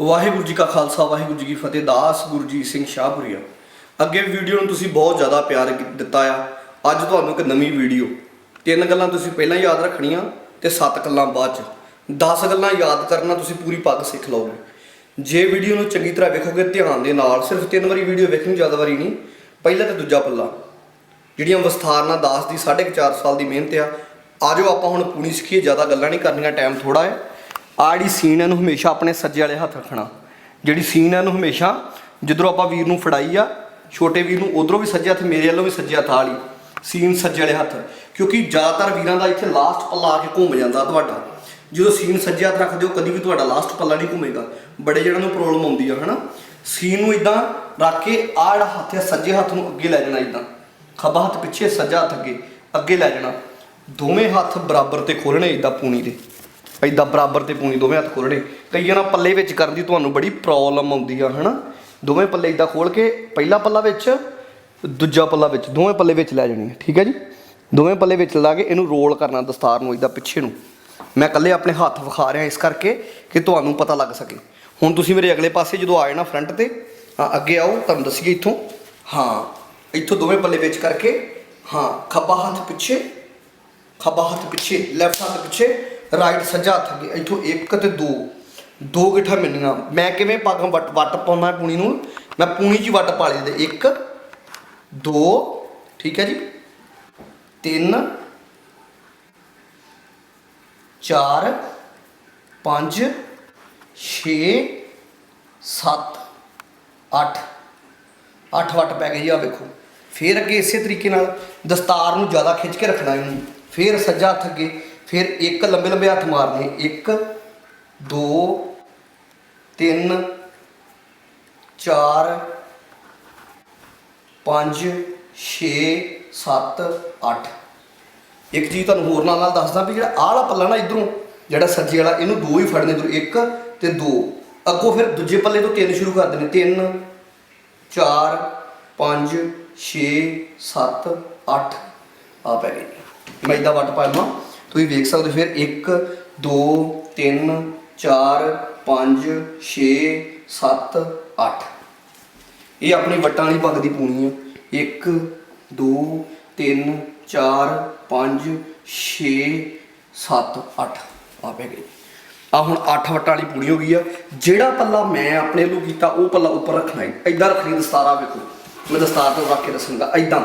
ਵਾਹਿਗੁਰੂ ਜੀ ਕਾ ਖਾਲਸਾ, ਵਾਹਿਗੁਰੂ ਜੀ ਕੀ ਫਤਿਹ, ਦਾਸ ਗੁਰਜੀਤ ਸਿੰਘ ਸ਼ਾਹਪੁਰੀਆ। ਅੱਗੇ ਵੀਡੀਓ ਨੂੰ ਤੁਸੀਂ ਬਹੁਤ ਜ਼ਿਆਦਾ ਪਿਆਰ ਦਿੱਤਾ ਆ। ਅੱਜ ਤੁਹਾਨੂੰ ਇੱਕ ਨਵੀਂ ਵੀਡੀਓ। ਤਿੰਨ ਗੱਲਾਂ ਤੁਸੀਂ ਪਹਿਲਾਂ ਯਾਦ ਰੱਖਣੀਆਂ ਤੇ ਸੱਤ ਗੱਲਾਂ ਬਾਅਦ ਚ। 10 ਗੱਲਾਂ ਯਾਦ ਕਰਨਾ ਤੁਸੀਂ ਪੂਰੀ ਪੱਗ ਸਿੱਖ ਲਓਗੇ। ਜੇ ਵੀਡੀਓ ਨੂੰ ਚੰਗੀ ਤਰ੍ਹਾਂ ਵੇਖੋਗੇ, ਧਿਆਨ ਦੇ ਨਾਲ ਸਿਰਫ ਤਿੰਨ ਵਾਰੀ ਵੀਡੀਓ ਵੇਖਣੀ ਜ਼ਿਆਦਾ ਵਾਰੀ ਨਹੀਂ, ਪਹਿਲਾ ਤੇ ਦੂਜਾ ਪੱਲਾ। ਜਿਹੜੀਆਂ ਵਿਸਥਾਰ ਨਾਲ ਦਾਸ ਦੀ 4.5 ਸਾਲ ਦੀ ਮਿਹਨਤ ਆ, ਆਜੋ ਆਪਾਂ ਹੁਣ ਪੂਣੀ ਸਿੱਖੀਏ, ਜ਼ਿਆਦਾ ਗੱਲਾਂ ਨਹੀਂ ਕਰਨੀਆਂ, ਟਾਈਮ ਥੋੜਾ ਹੈ। ਆਹ ਸੀਨ ਹੈ ਇਹਨੂੰ ਹਮੇਸ਼ਾ ਆਪਣੇ ਸੱਜੇ ਵਾਲੇ ਹੱਥ ਰੱਖਣਾ। ਜਿਹੜੀ ਸੀਨ ਹੈ ਇਹਨੂੰ ਹਮੇਸ਼ਾ ਜਿੱਧਰੋਂ ਆਪਾਂ ਵੀਰ ਨੂੰ ਫੜਾਈ ਆ, ਛੋਟੇ ਵੀਰ ਨੂੰ ਉਧਰੋਂ ਵੀ ਸੱਜੇ ਹੱਥ, ਮੇਰੇ ਵੱਲੋਂ ਵੀ ਸੱਜੇ ਹੱਥ ਵਾਲੀ ਸੀਨ ਸੱਜੇ ਵਾਲੇ ਹੱਥ। ਕਿਉਂਕਿ ਜ਼ਿਆਦਾਤਰ ਵੀਰਾਂ ਦਾ ਇੱਥੇ ਲਾਸਟ ਪੱਲਾ ਆ ਕੇ ਘੁੰਮ ਜਾਂਦਾ ਤੁਹਾਡਾ। ਜਦੋਂ ਸੀਨ ਸੱਜੇ ਹੱਥ ਰੱਖਦੇ ਹੋ, ਕਦੀ ਵੀ ਤੁਹਾਡਾ ਲਾਸਟ ਪੱਲਾ ਨਹੀਂ ਘੁੰਮੇਗਾ। ਬੜੇ ਜਣਾਂ ਨੂੰ ਪ੍ਰੋਬਲਮ ਆਉਂਦੀ ਆ, ਹਨਾ? ਸੀਨ ਨੂੰ ਇਦਾਂ ਰੱਖ ਕੇ ਆਹ ਹੱਥ ਸੱਜੇ ਹੱਥ ਨੂੰ ਅੱਗੇ ਲੈ ਜਾਣਾ ਇਦਾਂ। ਖੱਬਾ ਹੱਥ ਪਿੱਛੇ, ਸੱਜਾ ਹੱਥ ਅੱਗੇ ਅੱਗੇ ਲੈ ਜਾਣਾ। ਦੋਵੇਂ ਹੱਥ ਬਰਾਬਰ ਤੇ ਖੋਲਣੇ ਇਦਾਂ ਪੂਣੀ ਦੇ। ਇਦਾਂ ਬਰਾਬਰ ਤੇ ਪੂਣੀ ਦੋਵੇਂ ਹੱਥ ਖੋਲਣੇ ਕਈਆਂ ਨਾਲ ਪੱਲੇ ਵਿੱਚ ਕਰਨ ਦੀ ਤੁਹਾਨੂੰ ਬੜੀ ਪ੍ਰੋਬਲਮ ਆਉਂਦੀ ਆ, ਹਨਾ? ਦੋਵੇਂ ਪੱਲੇ ਇਦਾਂ ਖੋਲ ਕੇ ਪਹਿਲਾ ਪੱਲਾ ਵਿੱਚ, ਦੂਜਾ ਪੱਲਾ ਵਿੱਚ, ਦੋਵੇਂ ਪੱਲੇ ਵਿੱਚ ਲੈ ਜਾਣੀ ਹੈ ਠੀਕ ਹੈ ਜੀ? ਦੋਵੇਂ ਪੱਲੇ ਵਿੱਚ ਲਾ ਕੇ ਇਹਨੂੰ ਰੋਲ ਕਰਨਾ ਦਸਤਾਰ ਨੂੰ ਇਦਾਂ ਪਿੱਛੇ ਨੂੰ। ਮੈਂ ਇਕੱਲੇ ਆਪਣੇ ਹੱਥ ਵਿਖਾ ਰਿਹਾ ਇਸ ਕਰਕੇ ਕਿ ਤੁਹਾਨੂੰ ਪਤਾ ਲੱਗ ਸਕੇ। ਹੁਣ ਤੁਸੀਂ ਮੇਰੇ ਅਗਲੇ ਪਾਸੇ ਜਦੋਂ ਆਏ ਨਾ ਫਰੰਟ ਤੇ, ਹਾਂ, ਅੱਗੇ ਆਓ, ਤੁਹਾਨੂੰ ਦੱਸੀਏ ਇੱਥੋਂ। ਹਾਂ, ਇੱਥੋਂ ਦੋਵੇਂ ਪੱਲੇ ਵਿੱਚ ਕਰਕੇ, ਹਾਂ, ਖੱਬਾ ਹੱਥ ਪਿੱਛੇ, ਖੱਬਾ ਹੱਥ ਪਿੱਛੇ ਲੈਫਟ ਹੱਥ ਪਿੱਛੇ ਰਾਈਟ ਸੱਜਾ ਹੱਥ ਅੱਗੇ, ਇੱਥੋਂ ਇੱਕ ਤੇ ਦੋ। ਦੋ ਗਿੱਠਾ ਮਿਲਣੀਆਂ ਮੈਂ ਕਿਵੇਂ ਪੱਗ ਵੱਟ ਵੱਟ ਪਾਉਣਾ ਪੂਣੀ ਨੂੰ? ਮੈਂ ਪੂਣੀ 'ਚ ਵੱਟ ਪਾ ਲਈ ਦੇ। ਇੱਕ, ਦੋ, ਠੀਕ ਹੈ ਜੀ? ਤਿੰਨ, ਚਾਰ, ਪੰਜ, ਛੇ, ਸੱਤ, ਅੱਠ। ਅੱਠ ਵੱਟ ਪੈ ਗਈ ਆ ਵੇਖੋ। ਫਿਰ ਅੱਗੇ ਇਸੇ ਤਰੀਕੇ ਨਾਲ ਦਸਤਾਰ ਨੂੰ ਜ਼ਿਆਦਾ ਖਿੱਚ ਕੇ ਰੱਖਣਾ ਇਹਨੂੰ। ਫਿਰ ਸੱਜਾ ਹੱਥ ਅੱਗੇ ਫਿਰ ਇੱਕ ਲੰਬੇ ਲੰਬੇ ਹੱਥ ਮਾਰਨੇ, ਇੱਕ, ਦੋ, ਤਿੰਨ, ਚਾਰ, ਪੰਜ, ਛੇ, ਸੱਤ, ਅੱਠ। ਇੱਕ ਚੀਜ਼ ਤੁਹਾਨੂੰ ਹੋਰ ਨਾਲ ਨਾਲ ਦੱਸਦਾ ਵੀ ਜਿਹੜਾ ਆਹ ਵਾਲਾ ਪੱਲਾ ਨਾ ਇਧਰੋਂ, ਜਿਹੜਾ ਸੱਜੇ ਵਾਲਾ, ਇਹਨੂੰ ਦੋ ਹੀ ਫੜਨੇ ਇਧਰੋਂ, ਇੱਕ ਤੇ ਦੋ। ਅੱਗੋਂ ਫਿਰ ਦੂਜੇ ਪੱਲੇ ਤੋਂ ਤਿੰਨ ਸ਼ੁਰੂ ਕਰ ਦੇਣੇ ਤਿੰਨ, ਚਾਰ, ਪੰਜ, ਛੇ, ਸੱਤ, ਅੱਠ। ਆ ਪੈ ਗਏ। ਮੈਂ ਇਦਾਂ ਵੱਟ ਪਾਉਣਾ ਤੁਸੀਂ ਵੇਖ ਸਕਦੇ ਹੋ ਫਿਰ 1 2 3 4 5 6 7 8 ਇਹ ਆਪਣੀ ਵੱਟਾਂ ਵਾਲੀ ਪੱਗ ਦੀ ਪੂਣੀ ਆ। 1 2 3 4 5 6 7 8 ਆ ਪੈ ਗਏ ਆ ਹੁਣ 8 ਵੱਟਾਂ ਵਾਲੀ ਪੂਣੀ ਹੋ ਗਈ ਆ। ਜਿਹੜਾ ਪੱਲਾ ਮੈਂ ਆਪਣੇ ਵੱਲੋਂ ਕੀਤਾ, ਉਹ ਪੱਲਾ ਉੱਪਰ ਰੱਖਣਾ ਹੈ। ਐਦਾਂ ਰੱਖਣੀ ਦਸਤਾਰਾ ਵੇਖੋ। ਮੈਂ ਦਸਤਾਰ ਤੋਂ ਰੱਖ ਕੇ ਦੱਸੂਗਾ। ਐਦਾਂ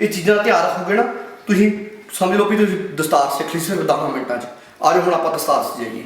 ਇਹ ਚੀਜ਼ਾਂ ਦਾ ਧਿਆਨ ਰੱਖੋਗੇ ਨਾ, ਤੁਸੀਂ ਸਮਝ ਲਓ ਵੀ ਤੁਸੀਂ ਦਸਤਾਰ ਸਿੱਖ ਲਈ ਸਿਰਫ 10 ਮਿੰਟਾਂ 'ਚ। ਆ ਹੁਣ ਆਪਾਂ ਦਸਤਾਰ ਸਜਾਈਏ।